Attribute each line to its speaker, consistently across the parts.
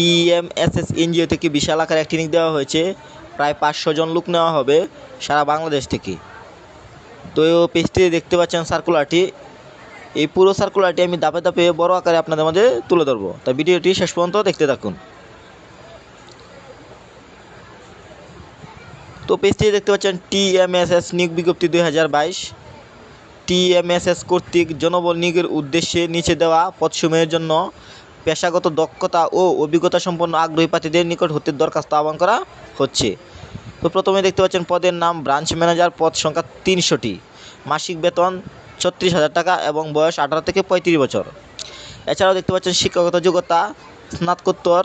Speaker 1: TMSS NGO থেকে বিশাল আকারে নিয়োগ দেওয়া হয়েছে। প্রায় পাঁচশো জন লোক নেওয়া হবে সারা বাংলাদেশ থেকে। তো পেজটি দেখতে পাচ্ছেন সার্কুলারটি এই পুরো সার্কুলারটি আমি দাপে দাপে বড় আকারে আপনাদের মাঝে তুলে ধরবো। তাই ভিডিওটি শেষ পর্যন্ত দেখতে থাকুন। তো পেজটি দেখতে পাচ্ছেন টিএমএসএস নিয়োগ বিজ্ঞপ্তি দুই হাজার বাইশ। টিএমএসএস কর্তৃক জনবল নিয়োগের উদ্দেশ্যে নিচে দেওয়া পদসমূহের জন্য পেশাগত দক্ষতা ও অভিজ্ঞতা সম্পন্ন আগ্রহী প্রার্থীদের নিকট হতে দরখাস্ত আহ্বান করা হচ্ছে। তো প্রথমে দেখতে পাচ্ছেন পদের নাম, ব্রাঞ্চ ম্যানেজার, পদ সংখ্যা তিনশোটি। মাসিক বেতন ছত্রিশ হাজার টাকা এবং বয়স আঠারো থেকে পঁয়ত্রিশ বছর। এছাড়াও দেখতে পাচ্ছেন শিক্ষাগত যোগ্যতা, স্নাতকোত্তর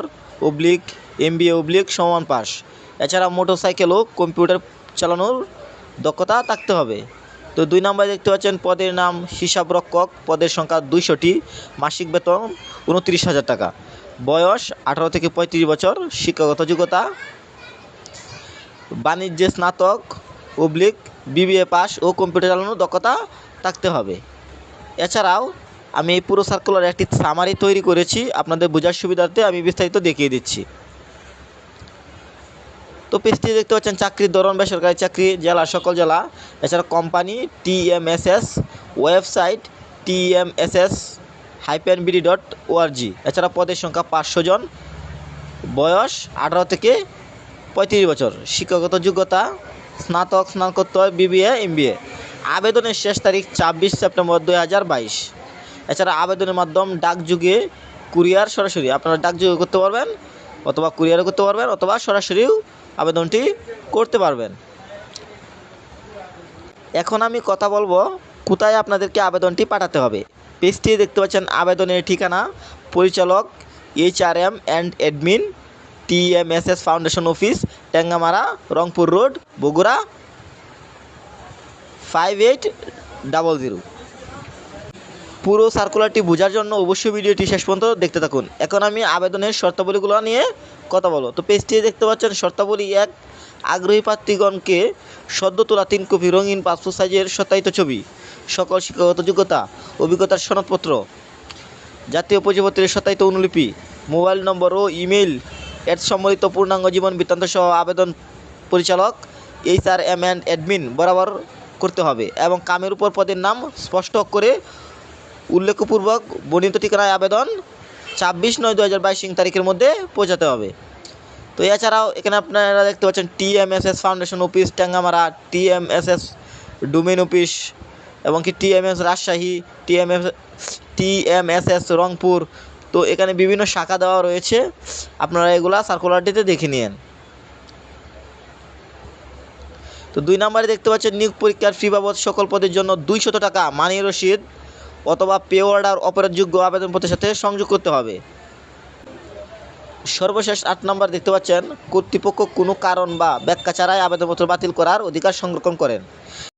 Speaker 1: অবলিক, এমবিএ অবলিক, সমান পাস এছাড়া মোটরসাইকেল ও কম্পিউটার চালানোর দক্ষতা থাকতে হবে। তো দুই নম্বরে দেখতে পাচ্ছেন পদের নাম হিসাব রক্ষক। পদের সংখ্যা দুইশোটি। মাসিক বেতন উনত্রিশ হাজার টাকা। বয়স আঠারো থেকে পঁয়ত্রিশ বছর। শিক্ষাগত যোগ্যতা বাণিজ্যে স্নাতক অবলিক, বিবিএ পাস ও কম্পিউটার চালানোর দক্ষতা থাকতে হবে। এছাড়াও আমি এই পুরো সার্কুলার একটি সামারি তৈরি করেছি। আপনাদের বোঝার সুবিধার্থে আমি বিস্তারিত দেখিয়ে দিচ্ছি। তো পেজটি দেখতে পাচ্ছেন চাকরির ধরন, বেসরকারি চাকরি, জেলা, সকল জেলা। এছাড়া company TMSS website TMSS hyphen BD dot ORG এছাড়া পদের সংখ্যা পাঁচশো জন। বয়স আঠারো থেকে পঁয়ত্রিশ বছর। শিক্ষাগত যোগ্যতা, স্নাতক, স্নাতকোত্তর বিবিএ এমবিএ আবেদনের শেষ তারিখ ছাব্বিশ সেপ্টেম্বর দুই হাজার বাইশ। এছাড়া আবেদনের মাধ্যম ডাকযুগে কুরিয়ার সরাসরি। আপনারা ডাকযুগে করতে পারবেন, অথবা কুরিয়ারও করতে পারবেন, অথবা সরাসরিও আবেদনটি করতে পারবেন। এখন আমি কথা বলব কোথায় আপনাদেরকে আবেদনটি পাঠাতে হবে। পেজটি দেখতে পাচ্ছেন আবেদনের ঠিকানা, পরিচালক HRM and admin TMSS foundation office Tangamara, Rangpur road, Bogura five eight double zero পুরো সার্কুলারটি বোঝার জন্য অবশ্যই ভিডিওটি শেষ পর্যন্ত দেখতে থাকুন। এখন আমি আবেদনের শর্তাবলীগুলো নিয়ে কথা বলো তো পেজটি দেখতে পাচ্ছেন, শর্তাবলী এক, আগ্রহী প্রার্থীগণকে সদ্য তোলা তিন কপি রঙিন পাসপোর্ট সাইজের সত্যায়িত ছবি, সকল শিক্ষাগত যোগ্যতা, অভিজ্ঞতার সনদপত্র, জাতীয় পরিচয়পত্রের সত্যায়িত অনুলিপি, মোবাইল নম্বর ও ইমেল এর সম্বলিত পূর্ণাঙ্গ জীবন বৃত্তান্ত সহ আবেদন পরিচালক H R M and admin বরাবর করতে হবে এবং কামের উপর পদের নাম স্পষ্ট করে উল্লেখপূর্বক বর্ণিত ঠিকানায় আবেদন ছাব্বিশ নয় দু হাজার বাইশ তারিখের মধ্যে পৌঁছাতে হবে। তো এছাড়াও এখানে আপনারা দেখতে পাচ্ছেন TMSS foundation office, Tangamara, TMSS domain office এবং কি TMS Rajshahi, TMS, TMSS Rangpur. তো এখানে বিভিন্ন শাখা দেওয়া রয়েছে। আপনারা এগুলা সার্কুলারটিতে দেখে নিন তো দুই নম্বরে দেখতে পাচ্ছেন নিয়োগ পরীক্ষার ফি বাবদ সকল পদের জন্য দুইশত টাকা মানি রসিদ। অথবা পে অর্ডার অপরাধযোগ্য আবেদনপত্রের সাথে সংযোগ করতে হবে। সর্বশেষ আট নম্বর দেখতে পাচ্ছেন, কর্তৃপক্ষ কোনো কারণ বা ব্যাখ্যা ছাড়াই আবেদনপত্র বাতিল করার অধিকার সংরক্ষণ করেন।